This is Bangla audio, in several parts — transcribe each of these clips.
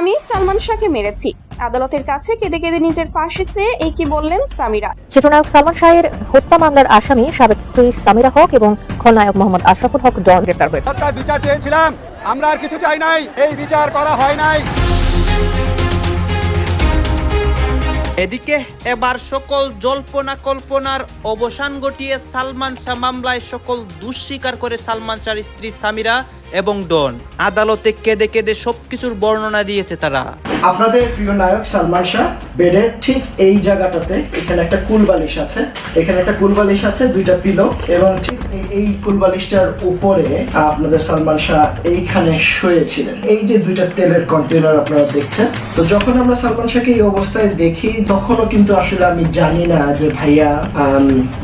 আমি সালমান শাহকে মেরেছি। আদালতের কাছে কেঁদে কেঁদে নিজের ফাঁসি চেয়ে এই কি বললেন সামিরা। চিত্রনায়ক সালমান শাহের হত্যা মামলার আসামি সাবেক স্ত্রী সামিরা হক এবং খলনায়ক মোহাম্মদ আশরাফুল হক ডন গ্রেপ্তার হয়েছে। হত্যার বিচার চেয়েছিলাম। আমরা আর কিছু চাই নাই। এই বিচার করা হয় নাই। এদিকে এবার সকল জল্পনা কল্পনার অবসান ঘটিয়ে সালমান শাহ মামলায় সকল দুঃস্বীকার করে সালমান শাহর স্ত্রী সামিরা এবং ডন আদালতে কেঁদে কেঁদে সবকিছুর বর্ণনা দিয়েছে তারা। আপনাদের প্রিয় নায়ক সালমান শাহ, বেডের ঠিক এই জায়গাটাতে এখানে একটা কুল বালিশ আছে। এখানে একটা কুল বালিশ আছে, দুইটা পিলো, এবং ঠিক এই- এই কুল বালিশটার উপরে আপনাদের সালমান শাহ এইখানে শুয়েছিলেন। এই যে দুইটা তেলের কন্টেনার আপনারা দেখছেন, তো যখন আমরা সালমান শাহকে এই অবস্থায় দেখি, তখনও কিন্তু আসলে আমি জানি না যে ভাইয়া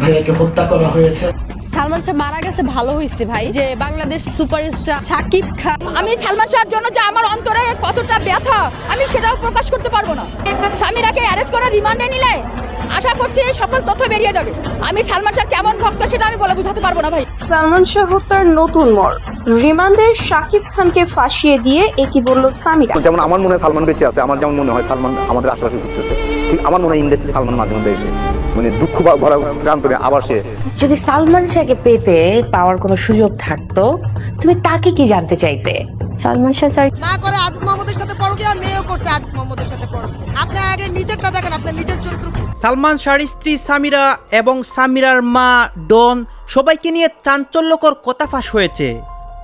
ভাইয়াকে হত্যা করা হয়েছে। সালমান শাহ মারা গেছে ভালো হয়েছে ভাই। যে বাংলাদেশ সুপারস্টার শাকিব খান। আমি সালমান শাহর জন্য যে আমার অন্তরে কতটা ব্যথা আমি সেটাও প্রকাশ করতে পারব না। সামিরাকে অ্যারেস্ট করে রিমান্ডে নিলে আশা করছি সকল তথ্য বেরিয়ে যাবে। আমি সালমান শাহ কেমন ভক্ত সেটা আমি বলে বোঝাতে পারব না ভাই। সালমান শাহ হত্যার নতুন মোড়। রিমান্ডে শাকিব খানকে ফাঁসিয়ে দিয়ে কি বলল সামিরা। যেমন আমার মনে হয় সালমান বেঁচে আছে আমার যেমন মনে হয় সালমান আমাদের আশেপাশে ঘুরতেছে আমার মনে হয় ইন্ডাস্ট্রি সালমান মাঝে মধ্যে এসে মানে দুঃখ ভরা প্রান্তরে আবার সে যদি সালমান শাহকে পেতে পাওয়ার কোনো সুযোগ থাকতো তুমি তাকে কি জানতে চাইতে? সালমান শাহ স্যার না করে আজিজ সাথে পরকিয়া মেয়েও করছে আজিজ সাথে পরকিয়া আপনি আগে নিজেরটা দেখেন আপনার নিজের চরিত্র কি? সালমান শাহর স্ত্রী সামিরা এবং সামিরার মা ডন সবাইকে নিয়ে চাঞ্চল্যকর কথা ফাঁস হয়েছে।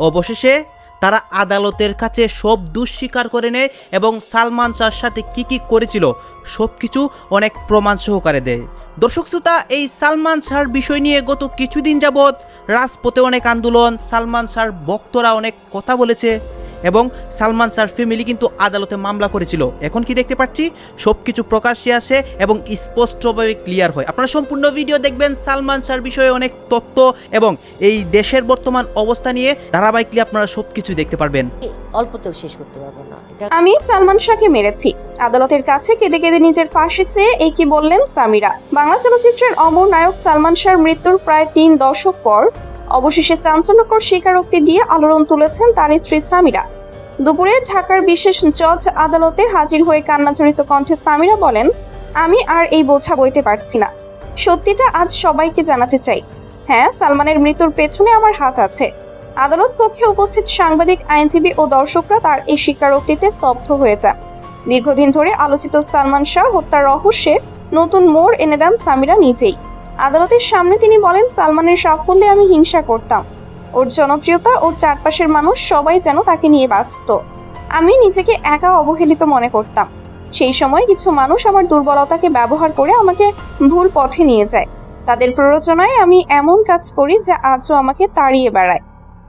অবশেষে তারা আদালতের কাছে সব দুঃস্বীকার করে নেয় এবং সালমান শাহর সাথে কি কি করেছিল সব কিছু অনেক প্রমাণ সহকারে দেয়। দর্শক শ্রোতা, এই সালমান শাহর বিষয় নিয়ে গত কিছুদিন যাবৎ রাজপথে অনেক আন্দোলন, সালমান শাহর ভক্তরা অনেক কথা বলেছে এবং সালমান শাহর ফ্যামিলি কিন্তু আদালতে মামলা করেছিল। এখন কি দেখতে পাচ্ছি? সব কিছু প্রকাশ্যে আসে এবং স্পষ্টভাবে ক্লিয়ার হয়। আপনারা সম্পূর্ণ ভিডিও দেখবেন সালমান শাহর বিষয়ে অনেক তথ্য এবং এই দেশের বর্তমান অবস্থা নিয়ে ধারাবাহিকলি আপনারা সব কিছু দেখতে পারবেন। অল্পতেও শেষ করতে পারব। আমি সালমান শাহকে মেরেছি। আদালতের কাছে কেঁদে কেঁদে নিজের ফাঁসি চেয়ে এই কি বললেন সামিরা। বাংলা চলচ্চিত্রের অমর নায়ক সালমান শাহর মৃত্যুর প্রায় তিন দশক পর অবশেষে চাঞ্চল্যকর স্বীকারোক্তি দিয়ে আলোড়ন তুলেছেন তার স্ত্রী সামিরা। দুপুরে ঢাকার বিশেষ জজ আদালতে হাজির হয়ে কান্নাজড়িত কণ্ঠে সামিরা বলেন, আমি আর এই বোঝা বইতে পারছি না। সত্যিটা আজ সবাইকে জানাতে চাই। হ্যাঁ সালমানের মৃত্যুর পেছনে আমার হাত আছে। আদালত কক্ষে উপস্থিত সাংবাদিক, আইনজীবী ও দর্শকরা তার এই স্বীকারোক্তিতে স্তব্ধ হয়ে যান। দীর্ঘদিন ধরে আলোচিত সালমান শাহ হত্যার রহস্যে নতুন মোড় এনে দেন সামিরা নিজেই। আদালতের সামনে তিনি বলেন, সালমানের সাফল্যে আমি হিংসা করতাম। ওর জনপ্রিয়তা, ওর চারপাশের মানুষ সবাই যেন তাকে নিয়ে বাঁচত আমি নিজেকে একা অবহেলিত মনে করতাম। সেই সময় কিছু মানুষ আমার দুর্বলতাকে ব্যবহার করে আমাকে ভুল পথে নিয়ে যায়। তাদের প্ররোচনায় আমি এমন কাজ করি যা আজও আমাকে তাড়িয়ে বেড়ায়।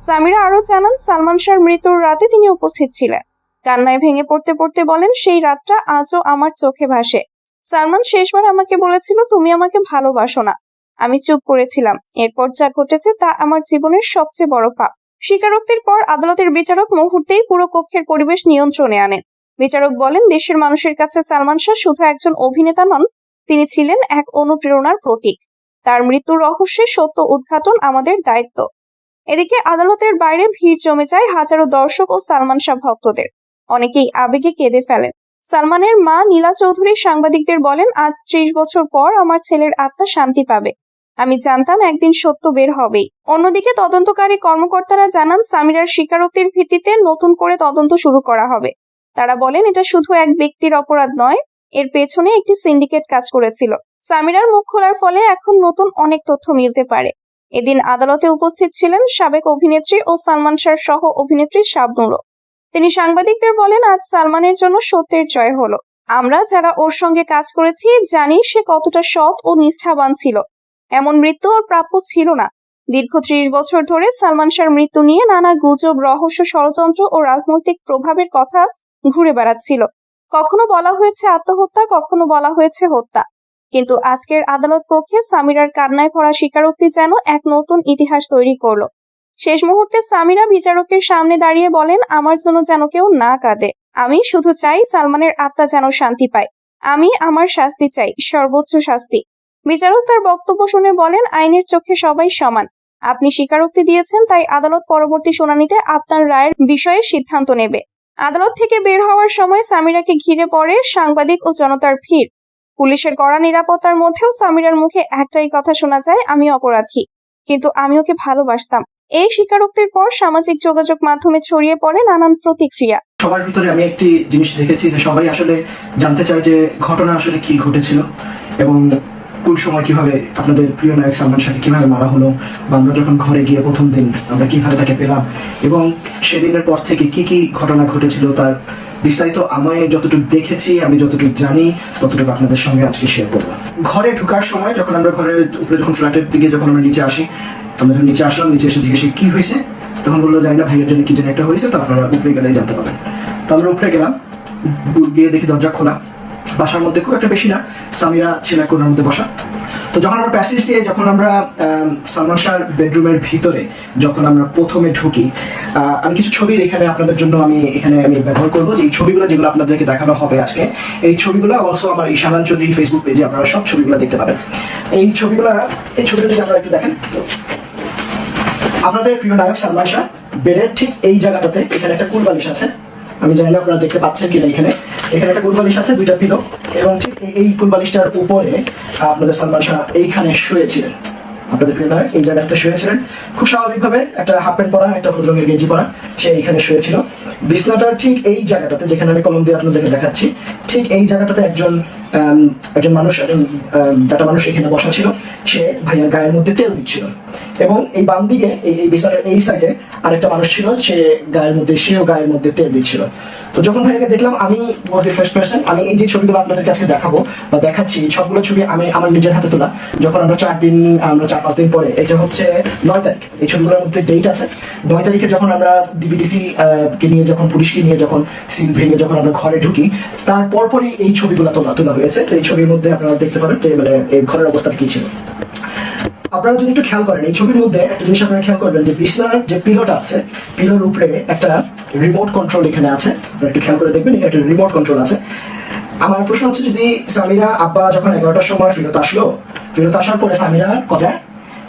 সামিরা আরও জানান, সালমান শাহর মৃত্যুর রাতে তিনি উপস্থিত ছিলেন। কান্নায় ভেঙে পড়তে পড়তে বলেন, সেই রাতটা আজও আমার চোখে ভাসে। সালমান শেষবার আমাকে বলেছিল, তুমি আমাকে ভালোবাসো না। আমি চুপ করেছিলাম। এরপর যা ঘটেছে তা আমার জীবনের সবচেয়ে বড় পাপ। স্বীকারোক্তির পর আদালতের বিচারক মুহূর্তেই পুরো কক্ষের পরিবেশ নিয়ন্ত্রণে আনেন। বিচারক বলেন, দেশের মানুষের কাছে সালমান শাহ শুধু একজন অভিনেতা নন, তিনি ছিলেন এক অনুপ্রেরণার প্রতীক। তার মৃত্যুর রহস্যের সত্য উদ্ঘাটন আমাদের দায়িত্ব। এদিকে আদালতের বাইরে ভিড় জমে যায় হাজারো দর্শক ও সালমান শাহ ভক্তদের। অনেকেই আবেগে কেঁদে ফেলেন। সালমানের মা নীলা চৌধুরী সাংবাদিকদের বলেন, আজ ত্রিশ বছর পর আমার ছেলের আত্মা শান্তি পাবে। আমি জানতাম একদিন সত্য বের হবেই। অন্যদিকে তদন্তকারী কর্মকর্তারা জানান, সামিরার স্বীকারোক্তির ভিত্তিতে নতুন করে তদন্ত শুরু করা হবে। তারা বলেন, এটা শুধু এক ব্যক্তির অপরাধ নয়, এর পেছনে একটি সিন্ডিকেট কাজ করেছিল। সামিরার মুখ খোলার ফলে এখন নতুন অনেক তথ্য মিলতে পারে। এদিন আদালতে উপস্থিত ছিলেন সাবেক অভিনেত্রী ও সালমান শাহর সহ অভিনেত্রী শাবনুরও তিনি সাংবাদিকদের বলেন, আজ সালমানের জন্য সত্যের জয় হলো। আমরা যারা ওর সঙ্গে কাজ করেছি, জানি সে কতটা সৎ ও নিষ্ঠাবান ছিল। এমন মৃত্যু ওর প্রাপ্য ছিল না। দীর্ঘ ত্রিশ বছর ধরে সালমান শাহর মৃত্যু নিয়ে নানা গুজব, রহস্য, ষড়যন্ত্র ও রাজনৈতিক প্রভাবের কথা ঘুরে বেড়াচ্ছিল। কখনো বলা হয়েছে আত্মহত্যা, কখনো বলা হয়েছে হত্যা। কিন্তু আজকের আদালত কক্ষে সামিরার কান্নায় ভরা স্বীকারোক্তি যেন এক নতুন ইতিহাস তৈরি করল। শেষ মুহূর্তে সামিরা বিচারকের সামনে দাঁড়িয়ে বলেন, আমার জন্য যেন কেউ না কাঁদে। আমি শুধু চাই সালমানের আত্মা যেন শান্তি পায়। আমি আমার শাস্তি চাই, সর্বোচ্চ শাস্তি। বিচারক তার বক্তব্য শুনে বলেন, আইনের চোখে সবাই সমান। আপনি স্বীকারোক্তি দিয়েছেন, তাই আদালত পরবর্তী শুনানিতে আপনার রায়ের বিষয়ে সিদ্ধান্ত নেবে। আদালত থেকে বের হওয়ার সময় সামিরাকে ঘিরে পড়ে সাংবাদিক ও জনতার ভিড়। পুলিশের কড়া নিরাপত্তার মধ্যেও সামিরার মুখে একটাই কথা শোনা যায়, আমি অপরাধী। কিন্তু আমি ওকে ভালোবাসতাম। এই স্বীকারোক্তির পর সামাজিক যোগাযোগ মাধ্যমে ছড়িয়ে পড়ে নানান প্রতিক্রিয়া। সবার ভিতরে আমি একটি জিনিস দেখেছি যে সবাই আসলে জানতে চায় যে ঘটনা আসলে কি ঘটেছিল এবং কোন সময় কীভাবে আপনাদের প্রিয় নায়ক সালমান শাহকে কীভাবে মারা হলো বা আমরা যখন ঘরে গিয়ে প্রথম দিন আমরা কীভাবে তাকে পেলাম এবং সেদিনের পর থেকে কি কি ঘটনা ঘটেছিল তার বিস্তারিত আমায় যতটুকু দেখেছি, আমি যতটুকু জানি, ততটুকু আপনাদের সঙ্গে আজকে শেয়ার করব। ঘরে ঢুকার সময় যখন আমরা ঘরের উপরে যখন ফ্ল্যাটের দিকে যখন আমরা নিচে আসি, আমরা যখন নিচে আসলাম, নিচে এসে জিজ্ঞেস কি হয়েছে? তখন বলল, জানি না, ভাইয়ের জন্য কি যেন একটা হয়েছে, তো আপনারা উপরে গেলে জানতে পারবেন। তো আমরা উপরে গেলাম, গিয়ে দেখি দরজা খোলা। বাসার মধ্যে খুব একটা বেশি না, সামিরা ছিল কোণার মধ্যে বসা। তো যখন আমরা প্যাসেজ দিয়ে যখন আমরা আম, সালমান শাহর বেডরুমের ভিতরে যখন আমরা প্রথমে ঢুকি আমি কিছু ছবির এখানে আপনাদের জন্য আমি এখানে আমি ব্যবহার করব। যে এই ছবিগুলো যেগুলো আপনাদেরকে দেখানো হবে আজকে এই ছবিগুলো অলসো আমার ঈশানান চৌধুরী ফেসবুক পেজে আপনারা সব ছবিগুলো দেখতে পাবেন। এই ছবিগুলো এই ছবিগুলো যদি আপনারা একটু দেখেন। আপনাদের প্রিয় নায়ক সালমান শাহ বেডের ঠিক এই জায়গাটাতে এখানে একটা কুল বালিশ আছে। আমি জানি না আপনারা দেখতে পাচ্ছেন কিনা এখানে। এখানে একটা কুল বালিশ আছে, দুইটা পিলো এবং ঠিক এই- কুলবালিশটার কুল বালিশটার উপরে আপনাদের সালমান শাহ এইখানে শুয়েছিলেন। আপনাদের প্রিয় নায়ক, এই জায়গাটা শুয়েছিলেন। খুব স্বাভাবিকভাবে একটা হাফ প্যান্ট পরা, একটা হলুদ গেঞ্জি পরা, সে এইখানে শুয়েছিল। বিছনাটার ঠিক এই জায়গাটাতে, যেখানে আমি কলম দিয়ে আপনাদেরকে দেখাচ্ছি, ঠিক এই জায়গাটাতে একজন একজন মানুষ, একজন ডাটা মানুষ এখানে বসা ছিল। সে ভাইয়ার গায়ের মধ্যে তেল দিচ্ছিল। এবং এই বাম দিকে, এই বিছানার এই সাইডে আরেকটা মানুষ ছিল, সে গায়ের মধ্যে, সেও গায়ের মধ্যে তেল দিচ্ছিল। তো যখন ভাইয়াকে দেখলাম, আমি ওয়াজ দি ফার্স্ট পার্সন আমি এই যে ছবিগুলো আপনাদের কাছে দেখাবো বা দেখাচ্ছি সবগুলো ছবি আমি আমার নিজের হাতে তোলা। যখন আমরা চার দিন, আমরা চার, পাঁচ দিন পরে, এটা হচ্ছে নয় তারিখ, এই ছবিগুলোর মধ্যে ডেট আছে। নয় তারিখে যখন আমরা ডিবিডিসি কে নিয়ে যখন, পুলিশকে নিয়ে যখন সিল ভেঙে যখন আমরা ঘরে ঢুকি, তার পরপরই এই ছবিগুলো তোলা তোলা তো এই ছবির মধ্যে আপনারা দেখতে পাবেন যে মানে এই ঘরের অবস্থা কি ছিল। আপনারা যদি একটু খেয়াল করেন, এই ছবির মধ্যে একটা জিনিস আপনারা খেয়াল করবেন, যে বিছনার যে পিলোটা আছে, পিলোর উপরে একটা রিমোট কন্ট্রোল এখানে আছে। একটু খেয়াল করে দেখবেন একটা রিমোট কন্ট্রোল আছে। আমার প্রশ্ন হচ্ছে, যদি সামিরা, আব্বা যখন এগারোটার সময় ফেরত আসলো, ফেরত আসার পরে সামিরা কোথায়?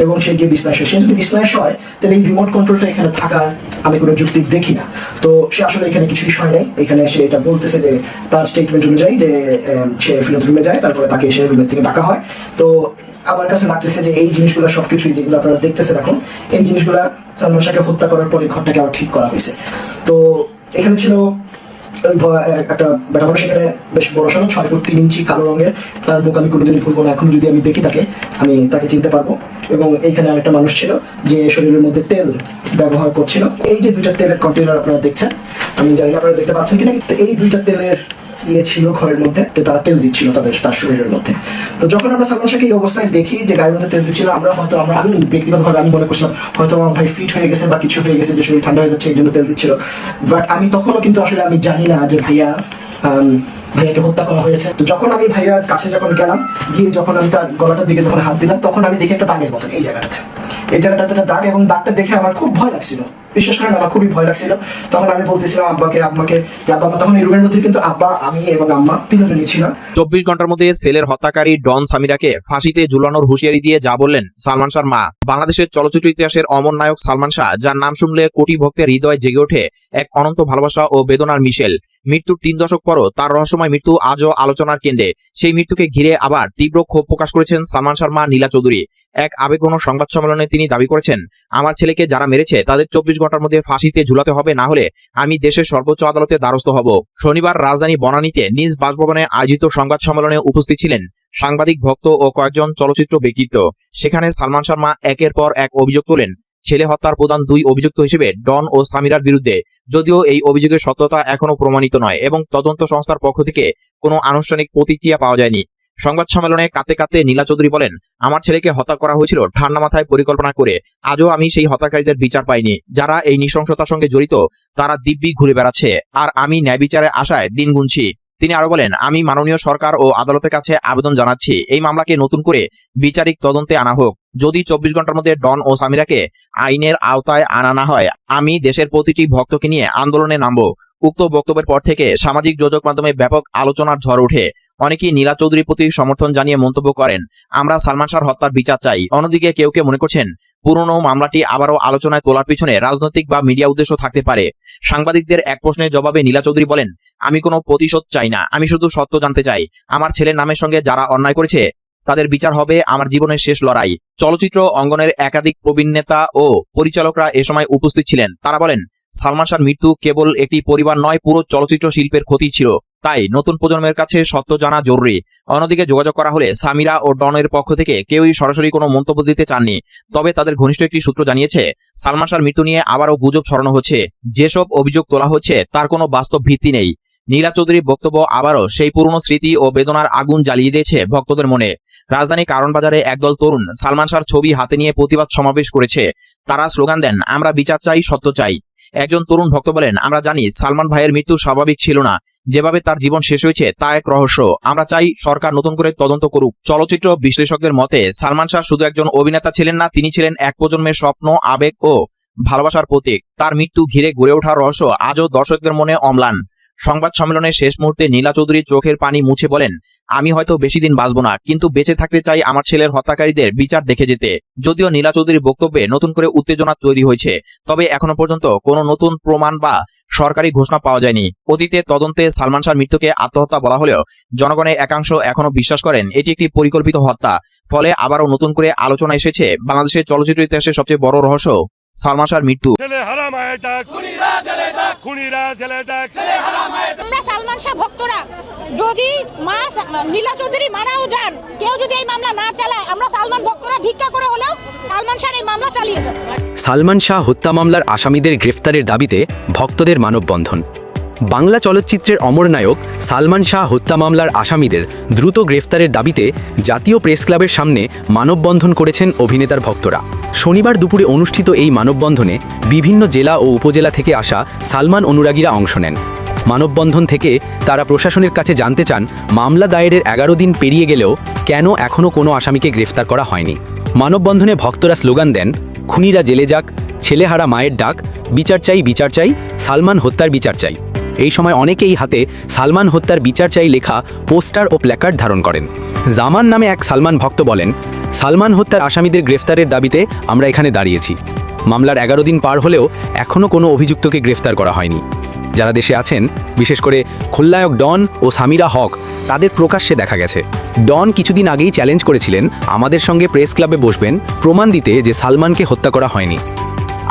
এবং সে গিয়ে বিছনায় শোয় সে যদি বিছনায় শয় তাহলে এই রিমোট কন্ট্রোলটা এখানে থাকার আমি কোনো যুক্তি দেখি না। তো সে আসলে এখানে কিছুই শয় নাই। এখানে সে এটা বলতেছে যে, তার স্টেটমেন্ট অনুযায়ী যে সে ফেরত রুমে যায়, তারপরে তাকে সে রুমের থেকে ডাকা হয়। তো আমার কাছে লাগতেছে যে, এই জিনিসগুলো সবকিছুই যেগুলো আপনারা দেখতেছেন এখন, এই জিনিসগুলো সালমান শাহকে হত্যা করার পরে ঘরটাকে আবার ঠিক করা হয়েছে। তো এখানে ছিল একটা ব্যাটা মানুষ এখানে বেশ বড় সড়ো ছয় ফুট তিন ইঞ্চি কালো রঙের। তার মুখ আমি কোনোদিনই ভুলবো না। এখন যদি আমি দেখি তাকে, আমি তাকে চিনতে পারব। এবং এইখানে আরেকটা মানুষ ছিল, যে শরীরের মধ্যে তেল ব্যবহার করছিল। এই যে দুইটা তেলের কন্টেনার আপনারা দেখছেন, আমি জানি আপনারা দেখতে পাচ্ছেন কিনা এই দুইটা তেলের ইয়ে ছিল ঘরের মধ্যে, তো তারা তেল দিচ্ছিল তাদের, তার শরীরের মধ্যে। তো যখন আমরা সালমান শাহকে এই অবস্থায় দেখি যে গায়ের মধ্যে তেল দিচ্ছিল, আমরা হয়তো, আমরা, আমি ব্যক্তিগতভাবে আমি মনে করছিলাম, হয়তো আমার ভাই ফিট হয়ে গেছে বা কিছু হয়ে গেছে, যে শরীর ঠান্ডা হয়ে যাচ্ছে, এই জন্য তেল দিচ্ছিল। বাট আমি তখনও কিন্তু আসলে আমি জানি না যে ভাইয়া ভাইয়াকে হত্যা করা হয়েছে। তো যখন আমি ভাইয়ার কাছে যখন গেলাম, গিয়ে যখন আমি তার গলাটার দিকে যখন হাত দিলাম, তখন আমি দেখি একটা দাগের মতন এই জায়গাটাতে। এই জায়গাটাতে একটা দাগ এবং দাগটা দেখে আমার খুব ভয় লাগছিল। বিশেষ করে আমার খুবই ভয় লাগছিল। তখন আমি বলতেছিলাম, আব্বাকে আম্মাকে যে আব্বা তখন এই রুমের মধ্যে কিন্তু আব্বা, আমি এবং আম্মা তিনজনই ছিলাম। চব্বিশ ঘণ্টার মধ্যে সেলের হত্যাকারী ডন সামিরাকে ফাঁসিতে ঝুলানোর হুঁশিয়ারি দিয়ে যা বললেন সালমান শাহর মা। বাংলাদেশের চলচ্চিত্র ইতিহাসের অমর নায়ক সালমান শাহ, যার নাম শুনলে কোটি ভক্তের হৃদয় জেগে ওঠে এক অনন্ত ভালোবাসা ও বেদনার মিশেল। মৃত্যুর তিন দশক পরও তার রহস্যময় মৃত্যু আজও আলোচনার কেন্দ্রে। সেই মৃত্যুকে ঘিরে আবার তীব্র ক্ষোভ প্রকাশ করেছেন সালমান শর্মা, নীলা চৌধুরী। এক আবেগঘন সংবাদ সম্মেলনে তিনি দাবি করেছেন, আমার ছেলেকে যারা মেরেছে, তাদের চব্বিশ ঘণ্টার মধ্যে ফাঁসিতে ঝুলাতে হবে, না হলে আমি দেশের সর্বোচ্চ আদালতে দ্বারস্থ হব। শনিবার রাজধানী বনানীতে নিজ বাসভবনে আয়োজিত সংবাদ সম্মেলনে উপস্থিত ছিলেন সাংবাদিক, ভক্ত ও কয়েকজন চলচ্চিত্র ব্যক্তিত্ব। সেখানে সালমান শর্মা একের পর এক অভিযোগ তোলেন ছেলে হত্যার প্রধান দুই অভিযুক্ত হিসেবে ডন ও সামিরার বিরুদ্ধে যদিও এই অভিযোগের সত্যতা এখনও প্রমাণিত নয় এবং তদন্ত সংস্থার পক্ষ থেকে কোনো আনুষ্ঠানিক প্রতিক্রিয়া পাওয়া যায়নি। সংবাদ সম্মেলনে কাতে কাতে নীলা চৌধুরী বলেন, আমার ছেলেকে হত্যা করা হয়েছিল ঠান্ডা মাথায় পরিকল্পনা করে। আজও আমি সেই হত্যাকারীদের বিচার পাইনি। যারা এই নৃশংসতার সঙ্গে জড়িত, তারা দিব্যি ঘুরে বেড়াচ্ছে আর আমি ন্যায় বিচারের আশায় দিন গুনছি। তিনি আরও বলেন, আমি মাননীয় সরকার ও আদালতের কাছে আবেদন জানাচ্ছি। এই মামলাকে নতুন করে বিচারিক তদন্তে আনা হোক। যদি চব্বিশ ঘণ্টার মধ্যে ডন ও সামিরাকে আইনের আওতায় আনা না হয়, আমি দেশের প্রতিটি ভক্তকে নিয়ে আন্দোলনে নামব। উক্ত বক্তব্যের পর থেকে সামাজিক যোগাযোগ মাধ্যমে ব্যাপক আলোচনার ঝড় ওঠে। অনেকেই নীলা চৌধুরীর প্রতি সমর্থন জানিয়ে মন্তব্য করেন, আমরা সালমান শাহর হত্যার বিচার চাই। অন্যদিকে কেউ কেউ মনে করছেন, পুরনো মামলাটি আবারও আলোচনায় তোলার পিছনে রাজনৈতিক বা মিডিয়া উদ্দেশ্য থাকতে পারে। সাংবাদিকদের এক প্রশ্নের জবাবে নীলা চৌধুরী বলেন, আমি কোনো প্রতিশোধ চাই না। আমি শুধু সত্য জানতে চাই। আমার ছেলের নামের সঙ্গে যারা অন্যায় করেছে তাদের বিচার হবে আমার জীবনের শেষ লড়াই। চলচ্চিত্র অঙ্গনের একাধিক প্রবীণ নেতা ও পরিচালকরা এ সময় উপস্থিত ছিলেন। তারা বলেন, সালমান শাহর মৃত্যু কেবল একটি পরিবার নয়, পুরো চলচ্চিত্র শিল্পের ক্ষতি ছিল। তাই নতুন প্রজন্মের কাছে সত্য জানা জরুরি। অন্যদিকে যোগাযোগ করা হলে সামিরা ও ডনের পক্ষ থেকে কেউই সরাসরি কোনো মন্তব্য দিতে চাননি। তবে তাদের ঘনিষ্ঠ একটি সূত্র জানিয়েছে, সালমান শাহর মৃত্যু নিয়ে আবারও গুজব ছড়ানো হচ্ছে। যেসব অভিযোগ তোলা হচ্ছে, তার কোনো বাস্তব ভিত্তি নেই। নীলা চৌধুরীর বক্তব্য আবারও সেই পুরনো স্মৃতি ও বেদনার আগুন জ্বালিয়ে দিয়েছে ভক্তদের মনে। রাজধানী কারণ বাজারে একদল তরুণ সালমান শাহর ছবি হাতে নিয়ে প্রতিবাদ সমাবেশ করেছে। তারা স্লোগান দেন, আমরা বিচার চাই, সত্য চাই। একজন তরুণ ভক্ত বলেন, আমরা জানি সালমান ভাইয়ের মৃত্যু স্বাভাবিক ছিল না। যেভাবে তার জীবন শেষ হয়েছে, তা এক রহস্য। আমরা চাই সরকার নতুন করে তদন্ত করুক। চলচ্চিত্র বিশ্লেষকদের মতে, সালমান শাহ শুধু একজন অভিনেতা ছিলেন না, তিনি ছিলেন এক প্রজন্মের স্বপ্ন, আবেগ ও ভালোবাসার প্রতীক। তার মৃত্যু ঘিরে গড়ে ওঠার রহস্য আজও দর্শকদের মনে অম্লান। সংবাদ সম্মেলনের শেষ মুহূর্তে নীলা চৌধুরী চোখের পানি মুছে বলেন, আমি হয়তো বেশি দিন বাঁচব না, কিন্তু বেঁচে থাকতে চাই আমার ছেলের হত্যাকারীদের বিচার দেখে যেতে। যদিও নীলা চৌধুরীর বক্তব্যে নতুন করে উত্তেজনা তৈরি হয়েছে, তবে এখনও পর্যন্ত কোনো নতুন প্রমাণ বা সরকারি ঘোষণা পাওয়া যায়নি। অতীতে তদন্তে সালমান শাহর মৃত্যুকে আত্মহত্যা বলা হলেও জনগণের একাংশ এখনও বিশ্বাস করেন, এটি একটি পরিকল্পিত হত্যা। ফলে আবারও নতুন করে আলোচনা এসেছে। বাংলাদেশের চলচ্চিত্র ইতিহাসের সবচেয়ে বড় রহস্য সালমান শাহর মৃত্যু। আমরা সালমান শাহ ভক্তরা যদি মা নীলা চৌধুরী মারাও যান কেউ যদি এই মামলা না চালায় আমরা সালমান ভক্তরা ভিক্ষা করে হলেও সালমান শাহর এই মামলা চালিয়ে যাব। সালমান শাহ হত্যা মামলার আসামিদের গ্রেফতারের দাবিতে ভক্তদের মানববন্ধন। বাংলা চলচ্চিত্রের অমর নায়ক সালমান শাহ হত্যা মামলার আসামিদের দ্রুত গ্রেফতারের দাবিতে জাতীয় প্রেস ক্লাবের সামনে মানববন্ধন করেছেন অভিনেতার ভক্তরা। শনিবার দুপুরে অনুষ্ঠিত এই মানববন্ধনে বিভিন্ন জেলা ও উপজেলা থেকে আসা সালমান অনুরাগীরা অংশ নেন। মানববন্ধন থেকে তারা প্রশাসনের কাছে জানতে চান, মামলা দায়েরের এগারো দিন পেরিয়ে গেলেও কেন এখনও কোনো আসামিকে গ্রেফতার করা হয়নি। মানববন্ধনে ভক্তরা স্লোগান দেন, খুনিরা জেলে যাক, ছেলেহারা মায়ের ডাক, বিচার চাই বিচার চাই, সালমান হত্যার বিচার চাই। এই সময় অনেকেই হাতে সালমান হত্যার বিচার চাই লেখা পোস্টার ও প্ল্যাকার্ড ধারণ করেন। জামান নামে এক সালমান ভক্ত বলেন সালমান হত্যার আসামিদের গ্রেফতারের দাবিতে আমরা এখানে দাঁড়িয়েছি। মামলার এগারো দিন পার হলেও এখনও কোনো অভিযুক্তকে গ্রেফতার করা হয়নি। যারা দেশে আছেন, বিশেষ করে খুলনায়ক ডন ও সামিরা হক, তাদের প্রকাশ্যে দেখা গেছে। ডন কিছুদিন আগেই চ্যালেঞ্জ করেছিলেন, আমাদের সঙ্গে প্রেস ক্লাবে বসবেন, প্রমাণ দিতে যে সালমানকে হত্যা করা হয়নি।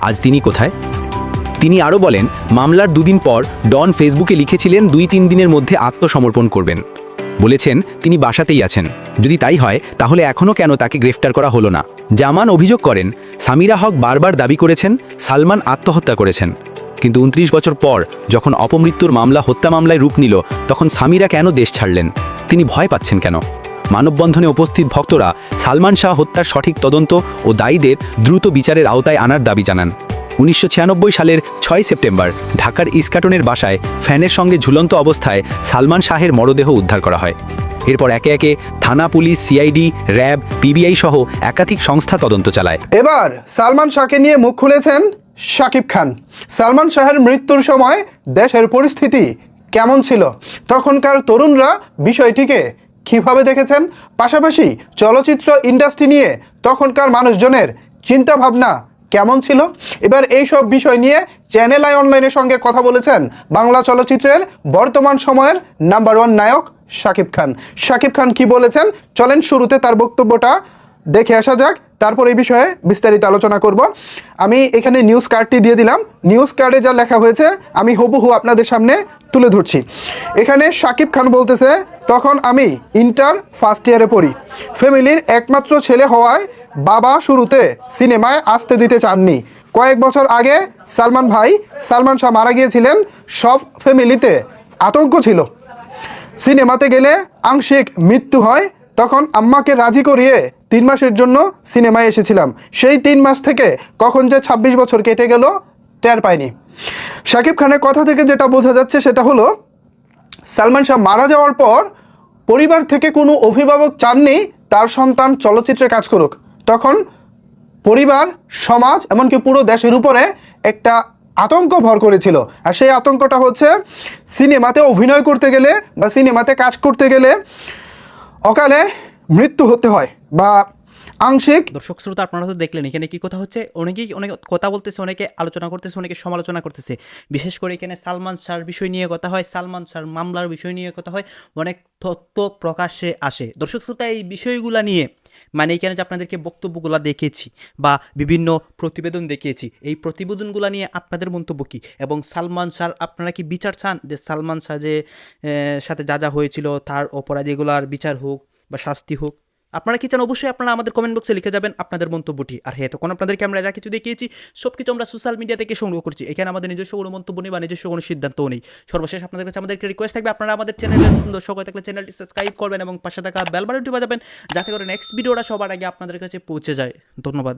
আজ তিনি কোথায়? তিনি আরও বলেন, মামলার দুদিন পর ডন ফেসবুকে লিখেছিলেন, দুই তিন দিনের মধ্যে আত্মসমর্পণ করবেন। বলেছেন, তিনি বাসাতেই আছেন। যদি তাই হয়, তাহলে এখনও কেন তাকে গ্রেফতার করা হলো না? জামান অভিযোগ করেন, সামিরা হক বারবার দাবি করেছেন, সালমান আত্মহত্যা করেছেন। কিন্তু উনত্রিশ বছর পর যখন অপমৃত্যুর মামলা, হত্যা মামলায় রূপ নিল, তখন সামিরা কেন দেশ ছাড়লেন? তিনি ভয় পাচ্ছেন কেন? মানববন্ধনে উপস্থিত ভক্তরা সালমান শাহ হত্যার সঠিক তদন্ত ও দায়ীদের দ্রুত বিচারের আওতায় আনার দাবি জানান। উনিশশো ছিয়ানব্বই সালের ছয় সেপ্টেম্বর ঢাকার ইস্কাটনের বাসায় ফ্যানের সঙ্গে ঝুলন্ত অবস্থায় সালমান শাহের মরদেহ উদ্ধার করা হয়। এরপর একে একে থানা পুলিশ, সিআইডি, র্যাব, পিবিআই সহ একাধিক সংস্থা তদন্ত চালায়। এবার সালমান শাহকে নিয়ে মুখ খুলেছেন শাকিব খান। সালমান শাহের মৃত্যুর সময় দেশের পরিস্থিতি কেমন ছিল? তখনকার তরুণরা বিষয়টিকে কীভাবে দেখেছেন? পাশাপাশি চলচ্চিত্র ইন্ডাস্ট্রি নিয়ে তখনকার মানুষজনের চিন্তা ভাবনা কেমন ছিল? এবার এই সব বিষয় নিয়ে চ্যানেল আই অনলাইনের সঙ্গে কথা বলেছেন বাংলা চলচ্চিত্রের বর্তমান সময়ের নাম্বার ওয়ান নায়ক শাকিব খান। শাকিব খান কি বলেছেন? চলেন শুরুতে তার বক্তব্যটা দেখে আসা যাক, তারপর এই বিষয়ে বিস্তারিত আলোচনা করব। আমি এখানে নিউজ কার্ডটি দিয়ে দিলাম। নিউজ কার্ডে যা লেখা হয়েছে, আমি হুবহু আপনাদের সামনে তুলে ধরছি। এখানে শাকিব খান বলতেছে, তখন আমি ইন্টার ফার্স্ট ইয়ারে পড়ি। ফ্যামিলির একমাত্র ছেলে হওয়ায় বাবা শুরুতে সিনেমায় আসতে দিতে চাননি। কয়েক বছর আগে সালমান ভাই, সালমান শাহ মারা গিয়েছিলেন, সব ফ্যামিলিতে আতঙ্ক ছিল। সিনেমাতে গেলে আংশিক মৃত্যু হয়, তখন আম্মাকে রাজি করিয়ে তিন মাসের জন্য সিনেমায় এসেছিলাম। সেই তিন মাস থেকে কখন যে ২৬ বছর কেটে গেল, টের পাইনি। শাকিব খানের কথা থেকে যেটা বোঝা যাচ্ছে সেটা হলো, সালমান শাহ মারা যাওয়ার পর পরিবার থেকে কোনো অভিভাবক চাননি, তার সন্তান চলচ্চিত্রে কাজ করুক। তখন পরিবার, সমাজ, এমনকি পুরো দেশের উপরে একটা আতঙ্ক ভর করেছিল। আর সেই আতঙ্কটা হচ্ছে, সিনেমাতে অভিনয় করতে গেলে বা সিনেমাতে কাজ করতে গেলে অকালে মৃত্যু হতে হয়। বা আংশিক দর্শক শ্রোতা, আপনারা তো দেখলেন, এখানে কি কথা হচ্ছে? অনেকেই অনেক কথা বলতেছে, অনেকে আলোচনা করতেছে, অনেকে সমালোচনা করতেছে। বিশেষ করে এখানে সালমান শাহর বিষয় নিয়ে কথা হয়, সালমান শাহর মামলার বিষয় নিয়ে কথা হয়, অনেক তথ্য প্রকাশ্যে আসে। দর্শক শ্রোতা, এই বিষয়গুলো নিয়ে মানে এখানে যে আপনাদেরকে বক্তব্যগুলো দেখেছি বা বিভিন্ন প্রতিবেদন দেখিয়েছি এই প্রতিবেদনগুলো নিয়ে আপনাদের মন্তব্য কী? এবং সালমান শাহ আপনারা কি বিচার চান যে সালমান শাহ যে সাথে যা যা হয়েছিল, তার অপরাধীগুলার বিচার হোক বা শাস্তি হোক? আপনারা কি চান অবশ্যই আপনারা আমাদের কমেন্ট বক্সে লিখে যাবেন আপনাদের মন্তব্যটি। আর হ্যাঁ তখন আপনাদেরকে আমরা যা কিছু দেখিয়েছি সব কিছু আমরা সোশ্যাল মিডিয়া থেকে সংগ্রহ করছি। এখানে আমাদের নিজস্ব কোনো মন্তব্য নেই বা নিজস্ব কোনো সিদ্ধান্তও নেই। সর্বশেষ আপনাদের কাছে আমাদের একটা রিকোয়েস্ট থাকবে, আপনারা আমাদের চ্যানেলে দর্শক হয়ে থাকলে চ্যানেলটি সাবস্ক্রাইব করবেন এবং পাশে থাকা বেল বাটনটি বাজাবেন, যাতে করে নেক্সট ভিডিওটা সবার আগে আপনাদের কাছে পৌঁছে যায়। ধন্যবাদ।